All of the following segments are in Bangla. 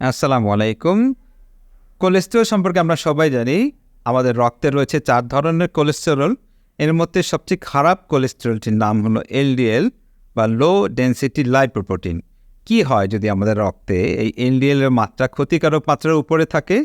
আসসালামু আলাইকুম। কোলেস্টেরল সম্পর্কে আমরা সবাই জানি, আমাদের রক্তে রয়েছে চার ধরনের কোলেস্টেরল। এর মধ্যে সবচেয়ে খারাপ কোলেস্টেরলটির নাম হলো এলডিএল বা লো ডেন্সিটি লাইপোপ্রোটিন কি হয় যদি আমাদের রক্তে এই এলডিএল এর মাত্রা ক্ষতিকারক মাত্রার উপরে থাকে,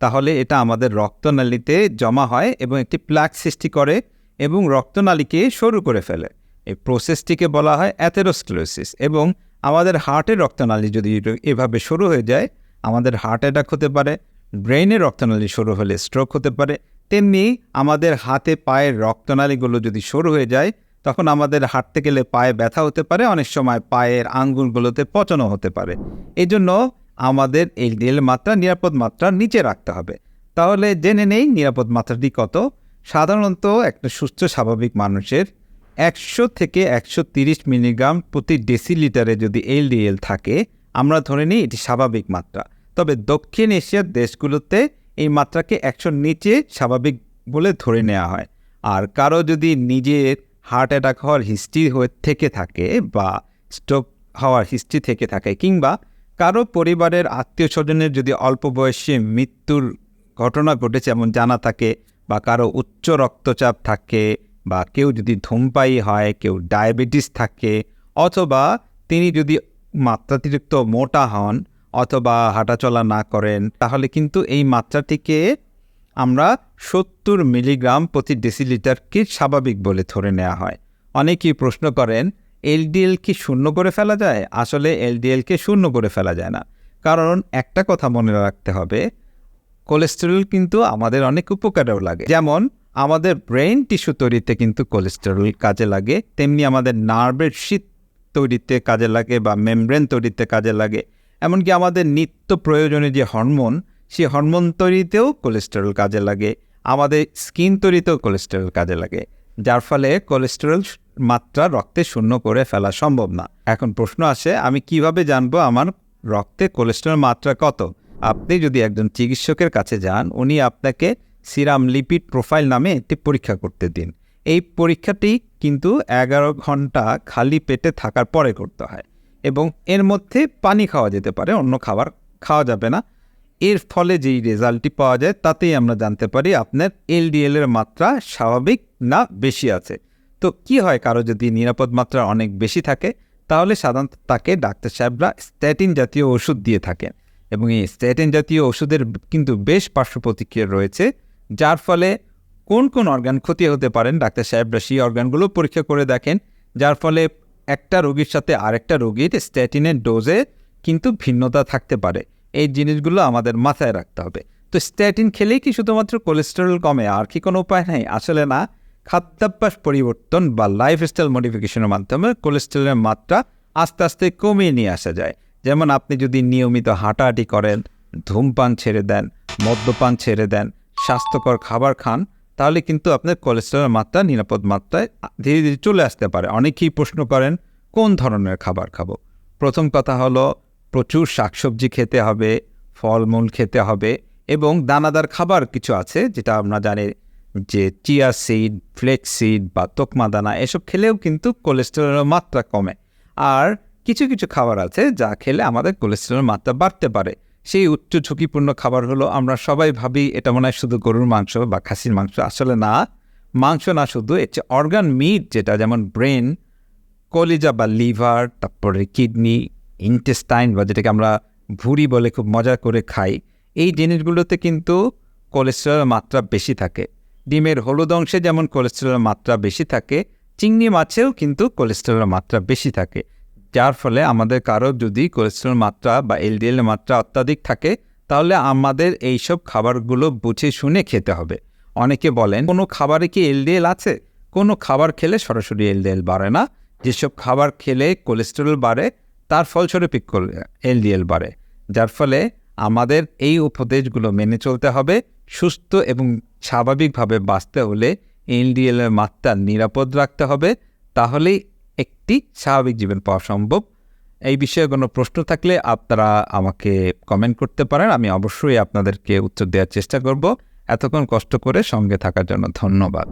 তাহলে এটা আমাদের রক্তনালীতে জমা হয় এবং একটি প্লাক সৃষ্টি করে এবং রক্তনালীকে সরু করে ফেলে। এই প্রসেসটিকে বলা হয় অ্যাথেরোস্ক্লোসিস এবং আমাদের হার্টের রক্তনালী যদি এভাবে শুরু হয়ে যায় আমাদের হার্ট অ্যাটাক হতে পারে ব্রেনের রক্তনালী শুরু হলে স্ট্রোক হতে পারে, তেমনি আমাদের হাতে পায়ের রক্তনালীগুলো যদি শুরু হয়ে যায়, তখন আমাদের হাঁটতে গেলে পায়ে ব্যথা হতে পারে, অনেক সময় পায়ের আঙ্গুলগুলোতে পচনও হতে পারে। এই জন্য আমাদের এই ডিএল মাত্রা, নিরাপদ মাত্রা নিচে রাখতে হবে। তাহলে জেনে নেই নিরাপদ মাত্রাটি কত। সাধারণত একটা সুস্থ, স্বাভাবিক মানুষের একশো থেকে একশো তিরিশ মিলিগ্রাম প্রতি ডেসিলিটারে যদি এলডিএল থাকে আমরা ধরে নিই এটি স্বাভাবিক মাত্রা। তবে দক্ষিণ এশিয়ার দেশগুলোতে এই মাত্রাকে একশোর নিচে স্বাভাবিক বলে ধরে নেওয়া হয়। আর কারও যদি নিজের হার্ট অ্যাটাক হওয়ার হিস্ট্রি হয়ে থেকে থাকে বা স্ট্রোক হওয়ার হিস্ট্রি থেকে থাকে কিংবা কারও পরিবারের আত্মীয় স্বজনের যদি অল্প বয়সে মৃত্যুর ঘটনা ঘটেছে এমন জানা থাকে বা কারও উচ্চ রক্তচাপ থাকে বা কেউ যদি ধূমপায়ী হয়, কেউ ডায়াবেটিস থাকে, অথবা তিনি যদি মাত্রাতিরিক্ত মোটা হন অথবা হাঁটাচলা না করেন, তাহলে কিন্তু এই মাত্রাটিকে আমরা সত্তর মিলিগ্রাম প্রতি ডেসিলিটারকে স্বাভাবিক বলে ধরে নেওয়া হয়। অনেকেই প্রশ্ন করেন, এলডিএল কি শূন্য করে ফেলা যায়? আসলে এলডিএলকে শূন্য করে ফেলা যায় না। কারণ একটা কথা মনে রাখতে হবে, কোলেস্টেরল কিন্তু আমাদের অনেক উপকারেও লাগে। যেমন, আমাদের ব্রেন টিস্যু তৈরিতে কিন্তু কোলেস্টেরল কাজে লাগে, তেমনি আমাদের নার্ভের শীত তৈরিতে কাজে লাগে বা মেমব্রেন তৈরিতে কাজে লাগে, এমনকি আমাদের নিত্য প্রয়োজনীয় যে হরমোন সেই হরমোন তৈরিতেও কোলেস্টেরল কাজে লাগে, আমাদের স্কিন তৈরিতেও কোলেস্টেরল কাজে লাগে, যার ফলে কোলেস্টেরল মাত্রা রক্তে শূন্য করে ফেলা সম্ভব না। এখন প্রশ্ন আসে, আমি কীভাবে জানব আমার রক্তে কোলেস্টেরল মাত্রা কত? আপনি যদি একজন চিকিৎসকের কাছে যান, উনি আপনাকে সিরাম লিপিড প্রোফাইল নামে একটি পরীক্ষা করতে দিন। এই পরীক্ষাটি কিন্তু এগারো ঘণ্টা খালি পেটে থাকার পরে করতে হয় এবং এর মধ্যে পানি খাওয়া যেতে পারে, অন্য খাবার খাওয়া যাবে না। এর ফলে যেই রেজাল্টটি পাওয়া যায় তাতেই আমরা জানতে পারি আপনার এলডিএল এর মাত্রা স্বাভাবিক না বেশি আছে। তো কি হয় কারও যদি নিরাপদ মাত্রা অনেক বেশি থাকে, তাহলে সাধারণত তাকে ডাক্তার সাহেবরা স্ট্যাটিন জাতীয় ওষুধ দিয়ে থাকেন এবং এই স্ট্যাটিন জাতীয় ওষুধের কিন্তু বেশ পার্শ্ব প্রতিক্রিয়া রয়েছে, যার ফলে কোন কোন অর্গান ক্ষতি হতে পারেন? ডাক্তার সাহেবরা সেই অর্গানগুলো পরীক্ষা করে দেখেন, যার ফলে একটা রোগীর সাথে আরেকটা রোগীর স্ট্যাটিনের ডোজে কিন্তু ভিন্নতা থাকতে পারে। এই জিনিসগুলো আমাদের মাথায় রাখতে হবে। তো স্ট্যাটিন খেলেই কি শুধুমাত্র কোলেস্টেরল কমে? আর কি কোনো উপায় নেই? আসলে না, খাদ্যাভ্যাস পরিবর্তন বা লাইফস্টাইল মডিফিকেশনের মাধ্যমে কোলেস্টেরলের মাত্রা আস্তে আস্তে কমিয়ে নিয়ে আসা যায়। যেমন আপনি যদি নিয়মিত হাঁটাহাঁটি করেন, ধূমপান ছেড়ে দেন, মদ্যপান ছেড়ে দেন, স্বাস্থ্যকর খাবার খান তাহলে কিন্তু আপনার কোলেস্টেরলের মাত্রা, নিরাপদ মাত্রায় ধীরে ধীরে চলে আসতে পারে। অনেকেই প্রশ্ন করেন, কোন ধরনের খাবার খাব? প্রথম কথা হলো, প্রচুর শাকসবজি খেতে হবে, ফলমূল খেতে হবে এবং দানাদার খাবার কিছু আছে যেটা আমরা জানি যে চিয়া সিড ফ্লেক্স সিড বা তোকমা দানা, এসব খেলেও কিন্তু কোলেস্টেরলের মাত্রা কমে। আর কিছু কিছু খাবার আছে যা খেলে আমাদের কোলেস্টেরলের মাত্রা বাড়তে পারে। সেই উচ্চ ঝুঁকিপূর্ণ খাবার হলো, আমরা সবাই ভাবি এটা মনে হয় শুধু গরুর মাংস বা খাসির মাংস। আসলে না, মাংস না শুধু হচ্ছে অর্গান মিট যেটা, যেমন ব্রেন, কলিজা বা লিভার, তারপরে কিডনি, ইন্টেস্টাইন বা যেটাকে আমরা ভুঁড়ি বলে খুব মজা করে খাই, এই জিনিসগুলোতে কিন্তু কোলেস্টেরলের মাত্রা বেশি থাকে। ডিমের হলুদ অংশে যেমন কোলেস্টেরলের মাত্রা বেশি থাকে, চিংড়ি মাছেও কিন্তু কোলেস্টেরলের মাত্রা বেশি থাকে। যার ফলে আমাদের কারও যদি কোলেস্টেরল মাত্রা বা এলডিএল মাত্রা অত্যাধিক থাকে, তাহলে আমাদের এইসব খাবারগুলো বুঝে শুনে খেতে হবে। অনেকে বলেন, কোনো খাবারে কি এলডিএল আছে? কোনো খাবার খেলে সরাসরি এলডিএল বাড়ে না। যেসব খাবার খেলে কোলেস্টেরল বাড়ে, তার ফলস্বরূপ এলডিএল বাড়ে। যার ফলে আমাদের এই উপদেশগুলো মেনে চলতে হবে। সুস্থ এবং স্বাভাবিকভাবে বাঁচতে হলে এলডিএলের মাত্রা নিরাপদ রাখতে হবে। তাহলেই একটি স্বাভাবিক জীবন পাওয়া সম্ভব। এই বিষয়ে কোনো প্রশ্ন থাকলে আপনারা আমাকে কমেন্ট করতে পারেন। আমি অবশ্যই আপনাদেরকে উত্তর দেওয়ার চেষ্টা করব। এতক্ষণ কষ্ট করে সঙ্গে থাকার জন্য ধন্যবাদ।